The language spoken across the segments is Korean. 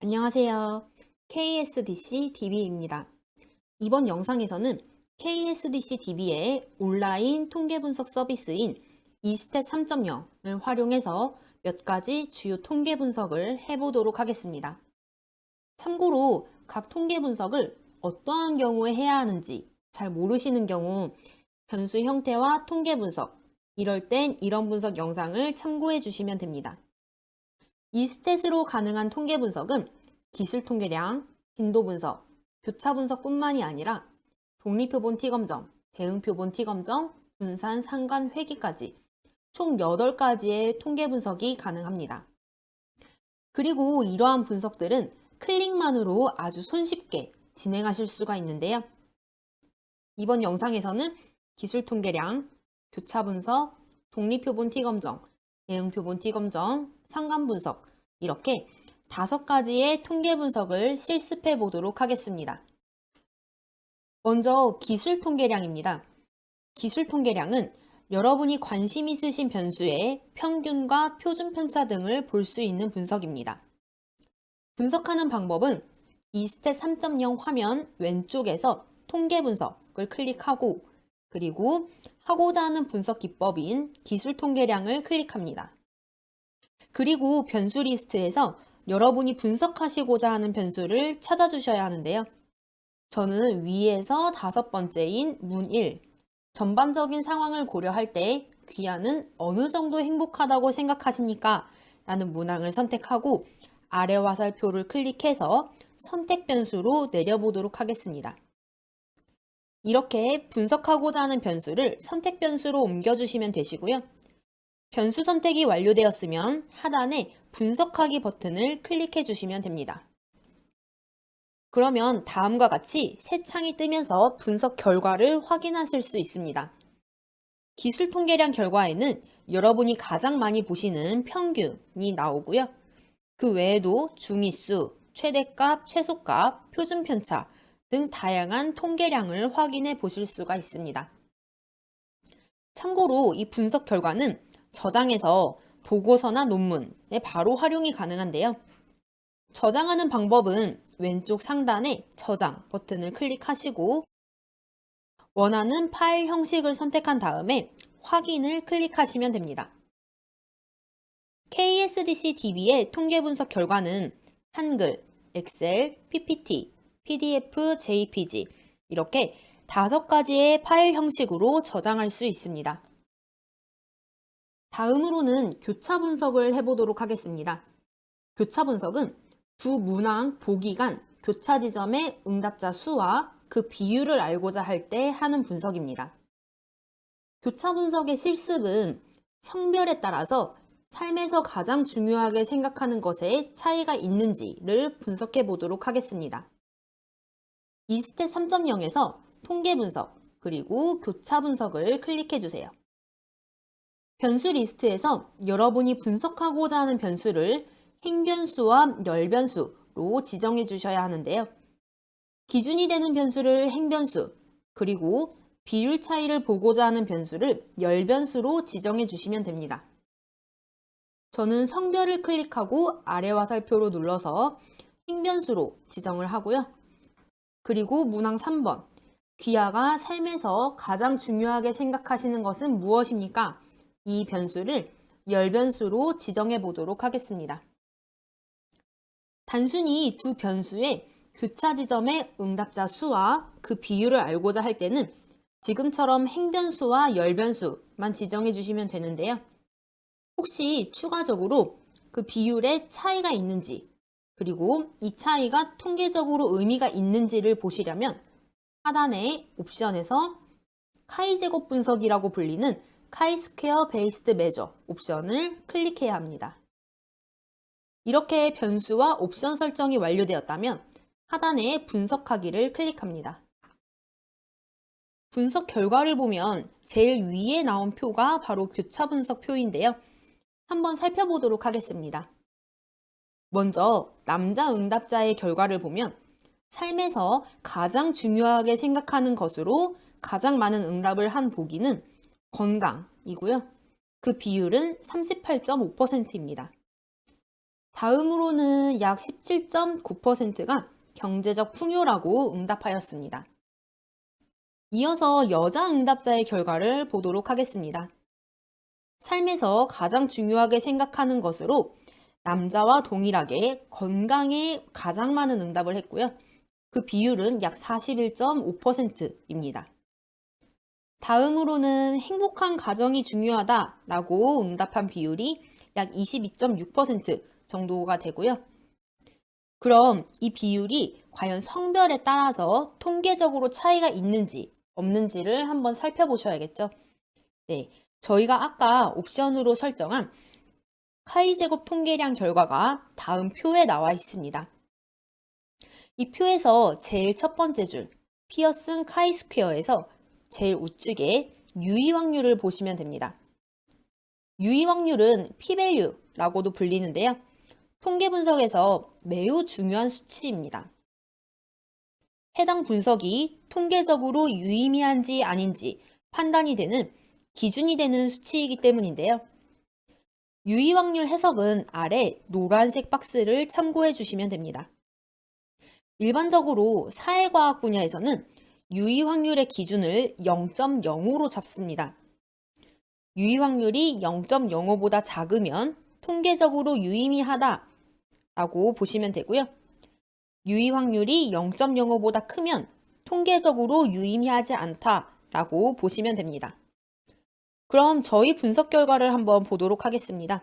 안녕하세요. KSDC DB입니다. 이번 영상에서는 KSDC DB의 온라인 통계 분석 서비스인 이스탯 3.0을 활용해서 몇 가지 주요 통계 분석을 해보도록 하겠습니다. 참고로 각 통계 분석을 어떠한 경우에 해야 하는지 잘 모르시는 경우 변수 형태와 통계 분석, 이럴 땐 이런 분석 영상을 참고해 주시면 됩니다. 이 스탯으로 가능한 통계 분석은 기술 통계량, 빈도 분석, 교차 분석뿐만이 아니라 독립표본 T검정, 대응표본 T검정, 분산 상관 회귀까지 총 8가지의 통계 분석이 가능합니다. 그리고 이러한 분석들은 클릭만으로 아주 손쉽게 진행하실 수가 있는데요. 이번 영상에서는 기술 통계량, 교차 분석, 독립표본 T검정, 대응표본 T검정, 상관 분석 이렇게 다섯 가지의 통계 분석을 실습해 보도록 하겠습니다. 먼저 기술 통계량입니다. 기술 통계량은 여러분이 관심 있으신 변수의 평균과 표준 편차 등을 볼 수 있는 분석입니다. 분석하는 방법은 이스탯 3.0 화면 왼쪽에서 통계 분석을 클릭하고 그리고 하고자 하는 분석 기법인 기술 통계량을 클릭합니다. 그리고 변수 리스트에서 여러분이 분석하시고자 하는 변수를 찾아주셔야 하는데요. 저는 위에서 다섯 번째인 문 1, 전반적인 상황을 고려할 때 귀하는 어느 정도 행복하다고 생각하십니까? 라는 문항을 선택하고 아래 화살표를 클릭해서 선택 변수로 내려보도록 하겠습니다. 이렇게 분석하고자 하는 변수를 선택 변수로 옮겨주시면 되시고요. 변수 선택이 완료되었으면 하단에 분석하기 버튼을 클릭해 주시면 됩니다. 그러면 다음과 같이 새 창이 뜨면서 분석 결과를 확인하실 수 있습니다. 기술 통계량 결과에는 여러분이 가장 많이 보시는 평균이 나오고요. 그 외에도 중위수, 최대값, 최소값, 표준 편차 등 다양한 통계량을 확인해 보실 수가 있습니다. 참고로 이 분석 결과는 저장해서 보고서나 논문에 바로 활용이 가능한데요. 저장하는 방법은 왼쪽 상단에 저장 버튼을 클릭하시고 원하는 파일 형식을 선택한 다음에 확인을 클릭하시면 됩니다. KSDC DB의 통계 분석 결과는 한글, 엑셀, PPT, PDF, JPG 이렇게 다섯 가지의 파일 형식으로 저장할 수 있습니다. 다음으로는 교차 분석을 해보도록 하겠습니다. 교차 분석은 두 문항 보기 간 교차 지점의 응답자 수와 그 비율을 알고자 할 때 하는 분석입니다. 교차 분석의 실습은 성별에 따라서 삶에서 가장 중요하게 생각하는 것에 차이가 있는지를 분석해 보도록 하겠습니다. 이스탯 3.0에서 통계 분석, 그리고 교차 분석을 클릭해 주세요. 변수 리스트에서 여러분이 분석하고자 하는 변수를 행변수와 열변수로 지정해 주셔야 하는데요. 기준이 되는 변수를 행변수, 그리고 비율 차이를 보고자 하는 변수를 열변수로 지정해 주시면 됩니다. 저는 성별을 클릭하고 아래 화살표로 눌러서 행변수로 지정을 하고요. 그리고 문항 3번. 귀하가 삶에서 가장 중요하게 생각하시는 것은 무엇입니까? 이 변수를 열변수로 지정해 보도록 하겠습니다. 단순히 두 변수의 교차 지점의 응답자 수와 그 비율을 알고자 할 때는 지금처럼 행변수와 열변수만 지정해 주시면 되는데요. 혹시 추가적으로 그 비율에 차이가 있는지 그리고 이 차이가 통계적으로 의미가 있는지를 보시려면 하단의 옵션에서 카이 제곱 분석이라고 불리는 카이스퀘어 베이스드 메저 옵션을 클릭해야 합니다. 이렇게 변수와 옵션 설정이 완료되었다면 하단에 분석하기를 클릭합니다. 분석 결과를 보면 제일 위에 나온 표가 바로 교차 분석 표인데요. 한번 살펴보도록 하겠습니다. 먼저 남자 응답자의 결과를 보면 삶에서 가장 중요하게 생각하는 것으로 가장 많은 응답을 한 보기는 건강이고요. 그 비율은 38.5%입니다. 다음으로는 약 17.9%가 경제적 풍요라고 응답하였습니다. 이어서 여자 응답자의 결과를 보도록 하겠습니다. 삶에서 가장 중요하게 생각하는 것으로 남자와 동일하게 건강에 가장 많은 응답을 했고요. 그 비율은 약 41.5%입니다. 다음으로는 행복한 가정이 중요하다라고 응답한 비율이 약 22.6% 정도가 되고요. 그럼 이 비율이 과연 성별에 따라서 통계적으로 차이가 있는지 없는지를 한번 살펴보셔야겠죠. 네. 저희가 아까 옵션으로 설정한 카이 제곱 통계량 결과가 다음 표에 나와 있습니다. 이 표에서 제일 첫 번째 줄 피어슨 카이 스퀘어에서 제일 우측에 유의 확률을 보시면 됩니다. 유의 확률은 피밸류라고도 불리는데요. 통계 분석에서 매우 중요한 수치입니다. 해당 분석이 통계적으로 유의미한지 아닌지 판단이 되는 기준이 되는 수치이기 때문인데요. 유의 확률 해석은 아래 노란색 박스를 참고해 주시면 됩니다. 일반적으로 사회과학 분야에서는 유의 확률의 기준을 0.05로 잡습니다. 유의 확률이 0.05보다 작으면 통계적으로 유의미하다 라고 보시면 되고요. 유의 확률이 0.05보다 크면 통계적으로 유의미하지 않다 라고 보시면 됩니다. 그럼 저희 분석 결과를 한번 보도록 하겠습니다.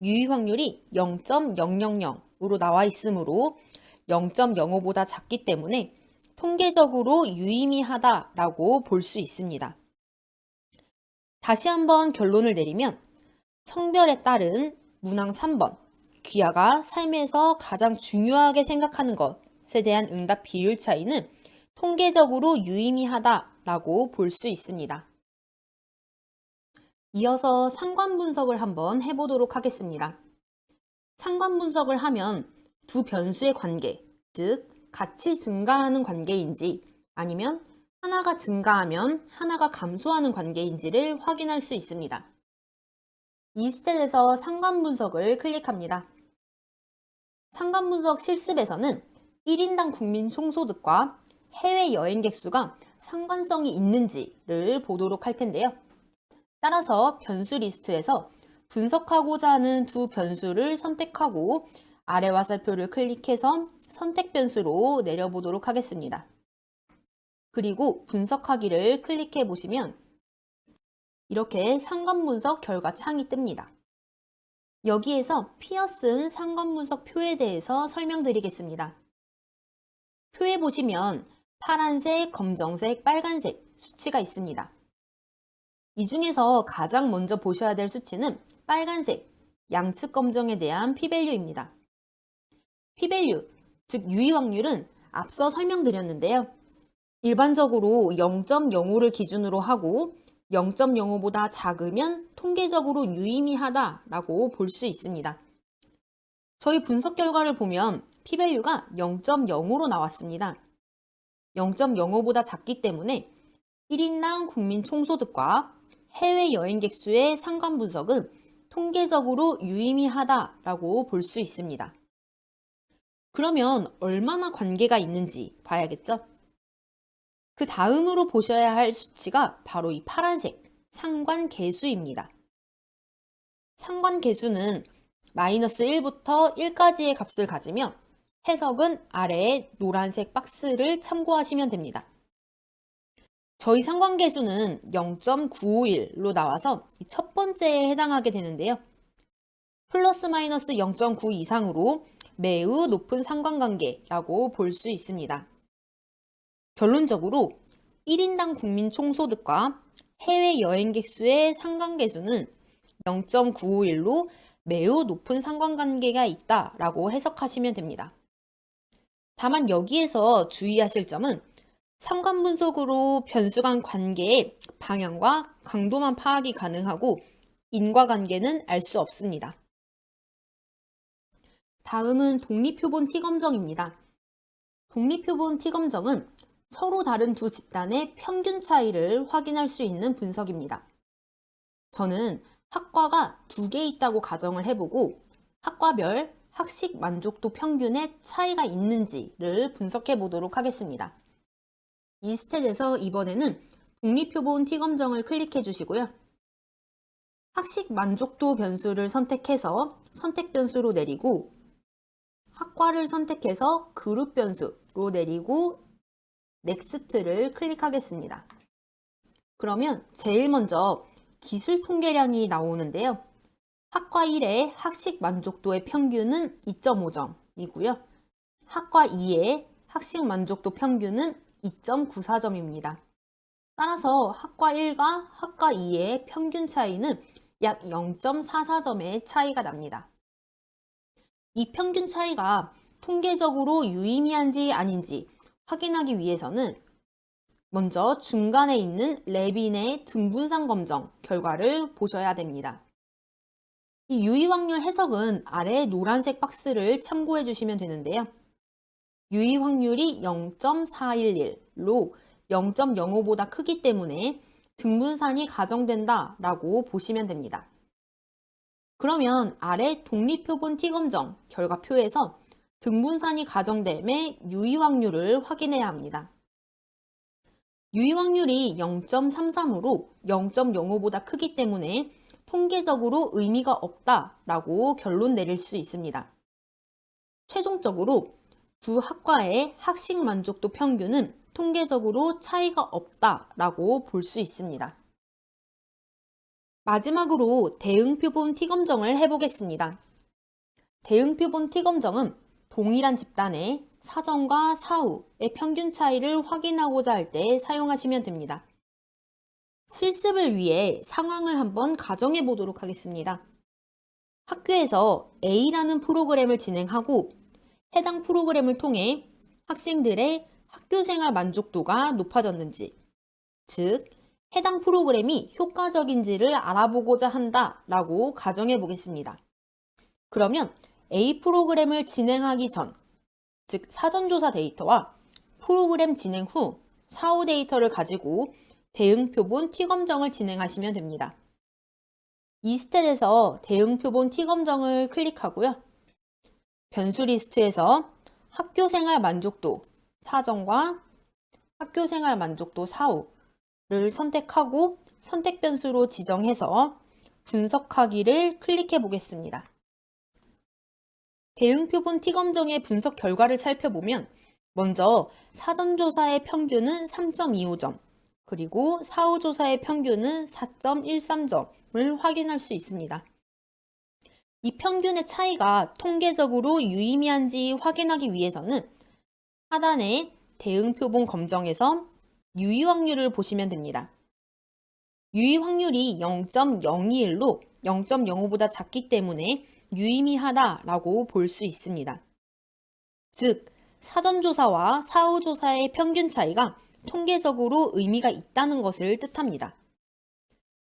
유의 확률이 0.000으로 나와 있으므로 0.05보다 작기 때문에 통계적으로 유의미하다라고 볼 수 있습니다. 다시 한번 결론을 내리면 성별에 따른 문항 3번 귀하가 삶에서 가장 중요하게 생각하는 것에 대한 응답 비율 차이는 통계적으로 유의미하다라고 볼 수 있습니다. 이어서 상관 분석을 한번 해보도록 하겠습니다. 상관 분석을 하면 두 변수의 관계, 즉 같이 증가하는 관계인지 아니면 하나가 증가하면 하나가 감소하는 관계인지를 확인할 수 있습니다. 이 스탯에서 상관 분석을 클릭합니다. 상관 분석 실습에서는 1인당 국민 총소득과 해외 여행객 수가 상관성이 있는지를 보도록 할 텐데요. 따라서 변수 리스트에서 분석하고자 하는 두 변수를 선택하고 아래 화살표를 클릭해서 선택 변수로 내려보도록 하겠습니다. 그리고 분석하기를 클릭해 보시면 이렇게 상관분석 결과 창이 뜹니다. 여기에서 피어슨 상관분석 표에 대해서 설명드리겠습니다. 표에 보시면 파란색, 검정색, 빨간색 수치가 있습니다. 이 중에서 가장 먼저 보셔야 될 수치는 빨간색, 양측 검정에 대한 피밸류입니다. 피밸류, 즉 유의 확률은 앞서 설명드렸는데요. 일반적으로 0.05를 기준으로 하고 0.05보다 작으면 통계적으로 유의미하다라고 볼 수 있습니다. 저희 분석 결과를 보면 p-value가 0.0으로 나왔습니다. 0.05보다 작기 때문에 1인당 국민 총소득과 해외 여행객 수의 상관 분석은 통계적으로 유의미하다라고 볼 수 있습니다. 그러면 얼마나 관계가 있는지 봐야겠죠? 그 다음으로 보셔야 할 수치가 바로 이 파란색 상관 계수입니다. 상관 계수는 마이너스 1부터 1까지의 값을 가지며 해석은 아래의 노란색 박스를 참고하시면 됩니다. 저희 상관계수는 0.951로 나와서 첫 번째에 해당하게 되는데요. 플러스 마이너스 0.9 이상으로 매우 높은 상관관계라고 볼 수 있습니다. 결론적으로 1인당 국민 총소득과 해외 여행객 수의 상관계수는 0.951로 매우 높은 상관관계가 있다라고 해석하시면 됩니다. 다만 여기에서 주의하실 점은 상관 분석으로 변수 간 관계의 방향과 강도만 파악이 가능하고 인과관계는 알 수 없습니다. 다음은 독립표본 T검정입니다. 독립표본 T검정은 서로 다른 두 집단의 평균 차이를 확인할 수 있는 분석입니다. 저는 학과가 두 개 있다고 가정을 해보고 학과별 학식 만족도 평균의 차이가 있는지를 분석해 보도록 하겠습니다. 이 스탯에서 이번에는 독립표본 T검정을 클릭해 주시고요. 학식 만족도 변수를 선택해서 선택 변수로 내리고 학과를 선택해서 그룹 변수로 내리고 넥스트를 클릭하겠습니다. 그러면 제일 먼저 기술 통계량이 나오는데요. 학과 1의 학식 만족도의 평균은 2.5점이고요. 학과 2의 학식 만족도 평균은 2.94점입니다. 따라서 학과 1과 학과 2의 평균 차이는 약 0.44점의 차이가 납니다. 이 평균 차이가 통계적으로 유의미한지 아닌지 확인하기 위해서는 먼저 중간에 있는 레빈의 등분상 검정 결과를 보셔야 됩니다. 이 유의 확률 해석은 아래 노란색 박스를 참고해 주시면 되는데요. 유의 확률이 0.411로 0.05보다 크기 때문에 등분산이 가정된다 라고 보시면 됩니다. 그러면 아래 독립표본 T검정 결과표에서 등분산이 가정됨의 유의 확률을 확인해야 합니다. 유의 확률이 0.33으로 0.05보다 크기 때문에 통계적으로 의미가 없다라고 결론 내릴 수 있습니다. 최종적으로 두 학과의 학식 만족도 평균은 통계적으로 차이가 없다라고 볼 수 있습니다. 마지막으로 대응표본 T검정을 해보겠습니다. 대응표본 T검정은 동일한 집단의 사전과 사후의 평균 차이를 확인하고자 할 때 사용하시면 됩니다. 실습을 위해 상황을 한번 가정해 보도록 하겠습니다. 학교에서 A라는 프로그램을 진행하고 해당 프로그램을 통해 학생들의 학교 생활 만족도가 높아졌는지, 즉, 해당 프로그램이 효과적인지를 알아보고자 한다 라고 가정해 보겠습니다. 그러면 A 프로그램을 진행하기 전, 즉 사전조사 데이터와 프로그램 진행 후 사후 데이터를 가지고 대응 표본 T검정을 진행하시면 됩니다. 이 스탯에서 대응 표본 T검정을 클릭하고요. 변수 리스트에서 학교 생활 만족도 사전과 학교 생활 만족도 사후를 선택하고 선택 변수로 지정해서 분석하기를 클릭해 보겠습니다. 대응 표본 T검정의 분석 결과를 살펴보면 먼저 사전조사의 평균은 3.25점, 그리고 사후조사의 평균은 4.13점을 확인할 수 있습니다. 이 평균의 차이가 통계적으로 유의미한지 확인하기 위해서는 하단의 대응 표본 검정에서 유의 확률을 보시면 됩니다. 유의 확률이 0.021로 0.05보다 작기 때문에 유의미하다라고 볼 수 있습니다. 즉, 사전조사와 사후조사의 평균 차이가 통계적으로 의미가 있다는 것을 뜻합니다.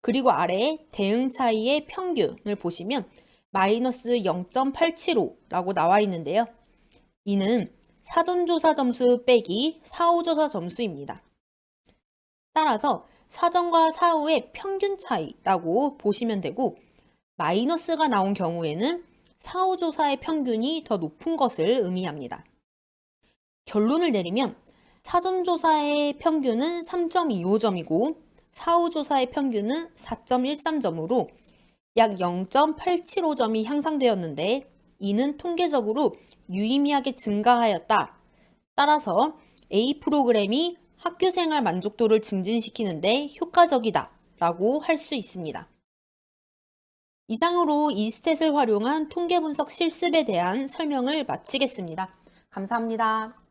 그리고 아래 대응 차이의 평균을 보시면 마이너스 0.875라고 나와 있는데요. 이는 사전조사 점수 빼기 사후조사 점수입니다. 따라서 사전과 사후의 평균 차이라고 보시면 되고 마이너스가 나온 경우에는 사후조사의 평균이 더 높은 것을 의미합니다. 결론을 내리면 사전조사의 평균은 3.25점이고 사후조사의 평균은 4.13점으로 약 0.875점이 향상되었는데 이는 통계적으로 유의미하게 증가하였다. 따라서 A 프로그램이 학교생활 만족도를 증진시키는데 효과적이다 라고 할 수 있습니다. 이상으로 이 스탯을 활용한 통계 분석 실습에 대한 설명을 마치겠습니다. 감사합니다.